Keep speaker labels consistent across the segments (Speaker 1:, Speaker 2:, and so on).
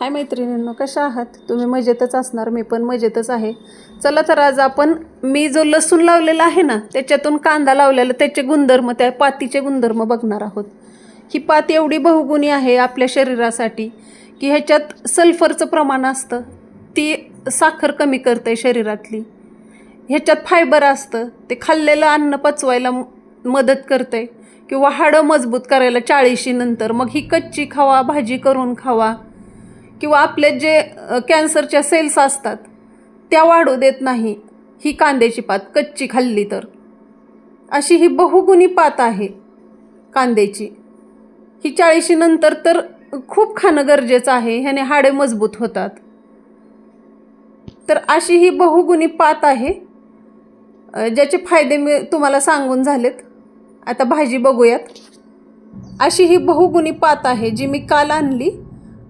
Speaker 1: हाय मैत्रिणींनो कशा आहात? तुम्ही मजेतच असणार मी पण मजेतच आहे. चला तर आज आपण मी जो लसूण लावलेला आहे ना त्याच्यातून कांदा लावलेला त्याचे गुणधर्म त्या पातीचे गुणधर्म बघणार आहोत. ही पात एवढी बहुगुणी आहे आपल्या शरीरासाठी की ह्याच्यात सल्फरचं प्रमाण असतं ती साखर कमी करते शरीरातली. ह्याच्यात फायबर असतं ते खाल्लेलं अन्न पचवायला मदत करते किंवा हाडं मजबूत करायला चाळीशीनंतर मग ही कच्ची खावा भाजी करून खावा किंवा आपले जे कॅन्सरच्या सेल्स असतात त्या वाढू देत नाही ही कांद्याची पात कच्ची खाल्ली तर. अशी ही बहुगुणी पात आहे कांद्याची. ही चाळीशीनंतर तर खूप खाणं गरजेचं आहे ह्याने हाडे मजबूत होतात. तर अशी ही बहुगुणी पात आहे ज्याचे फायदे मी तुम्हाला सांगून झालेत. आता भाजी बघूयात. अशी ही बहुगुणी पात आहे जी मी काल आणली.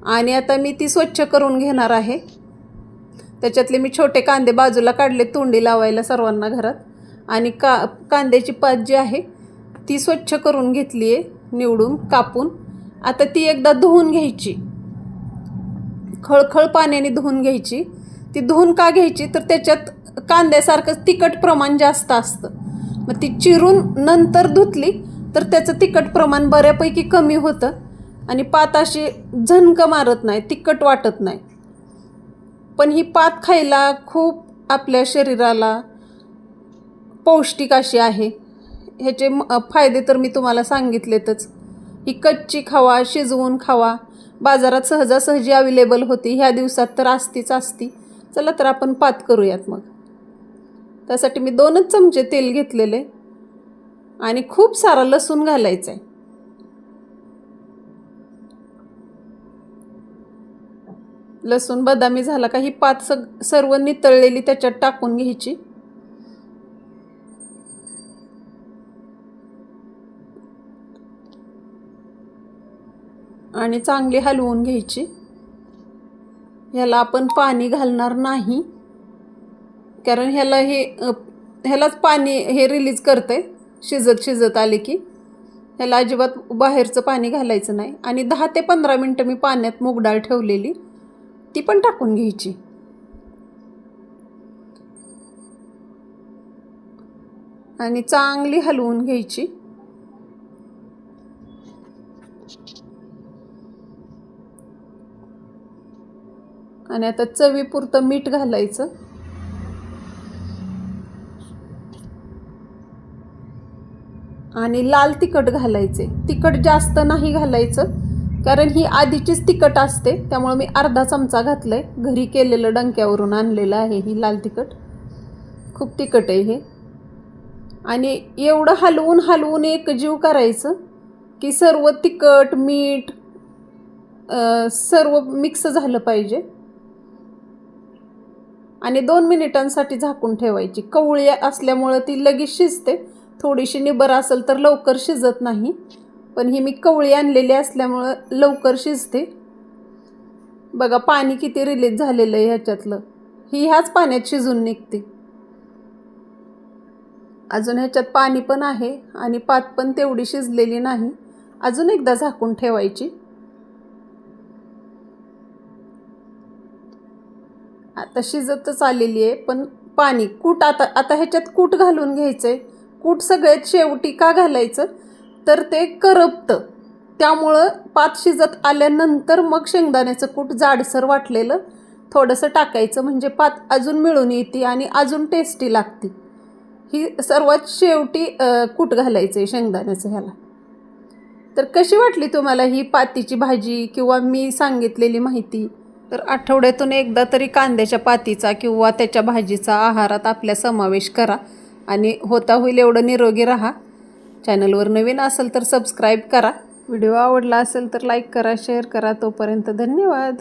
Speaker 1: आणि आता मी ती स्वच्छ करून घेणार आहे. त्याच्यातले मी छोटे कांदे बाजूला काढले तोंडी लावायला सर्वांना घरात. आणि का कांद्याची पात जी आहे ती स्वच्छ करून घेतली आहे निवडून कापून. आता ती एकदा धुवून घ्यायची. खळखळ पाण्याने धुवून घ्यायची. ती धुवून का घ्यायची? तर त्याच्यात कांद्यासारखं तिखट प्रमाण जास्त असतं. मग ती चिरून नंतर धुतली तर त्याचं तिखट प्रमाण बऱ्यापैकी कमी होतं. आणि पात अशी झणकं मारत नाही तिखट वाटत नाही. पण ही पात खायला खूप आपल्या शरीराला पौष्टिक अशी आहे. ह्याचे फायदे तर मी तुम्हाला सांगितलेतच. ही कच्ची खावा शिजवून खावा. बाजारात सहजासहजी अवेलेबल होती. ह्या दिवसात तर असतीच असती. चला तर आपण पात करूयात मग. त्यासाठी मी दोनच चमचे तेल घेतलेले आणि खूप सारा लसूण घालायचा आहे लसूण बदामी झाला का ही पात सग सर्व नितळलेली त्याच्यात टाकून घ्यायची. आणि चांगली हलवून घ्यायची. ह्याला आपण पाणी घालणार नाही. कारण ह्याला हे ह्यालाच पाणी हे रिलीज करते शिजत शिजत आले की. ह्याला अजिबात बाहेरचं पाणी घालायचं नाही. आणि दहा ते पंधरा मिनटं मी पाण्यात मूग डाळ ठेवलेली. ती पण टाकून घ्यायची. आणि चांगली हलवून घ्यायची. आणि आता चवीपुरतं मीठ घालायचं. आणि लाल तिखट घालायचे. तिखट जास्त नाही घालायचं. कारण ही आधीचीच तिखट असते त्यामुळे मी अर्धा चमचा घातलंय. घरी केलेलं डंक्यावरून आणलेलं आहे ही लाल तिखट. खूप तिखट आहे हे. आणि एवढं हलवून हलवून एक जीव करायचं की सर्व तिखट मीठ सर्व मिक्स झालं पाहिजे. आणि दोन मिनिटांसाठी झाकून ठेवायची. कवळी असल्यामुळं ती लगेच शिजते. थोडीशी निबर असेल तर लवकर शिजत नाही. पण ही मी कवळी आणलेली असल्यामुळं लवकर शिजते. बघा पाणी किती रिलीज झालेलं आहे ह्याच्यातलं. ही ह्याच पाण्यात शिजून निघते. अजून ह्याच्यात पाणी पण आहे आणि पात पण तेवढी शिजलेली नाही. अजून एकदा झाकून ठेवायची. आता शिजतच आलेली आहे पण पाणी कूट आता आता ह्याच्यात कूट घालून घ्यायचं आहे कूट सगळ्यात शेवटी का घालायचं? तर ते करपतं. त्यामुळं पात शिजत आल्यानंतर मग शेंगदाण्याचं कूट जाडसर वाटलेलं थोडंसं टाकायचं. म्हणजे पात अजून मिळून येते आणि अजून टेस्टी लागते. ही सर्वात शेवटी कूट घालायचं आहे शेंगदाण्याचं ह्याला. तर कशी वाटली तुम्हाला ही पातीची भाजी किंवा मी सांगितलेली माहिती? तर आठवड्यातून एकदा तरी कांद्याच्या पातीचा किंवा त्याच्या भाजीचा आहारात आपल्या समावेश करा. आणि होता होईल एवढं निरोगी राहा. चॅनलवर नवीन असेल तर सबस्क्राईब करा. व्हिडिओ आवडला असेल तर लाईक करा शेअर करा. तोपर्यंत धन्यवाद.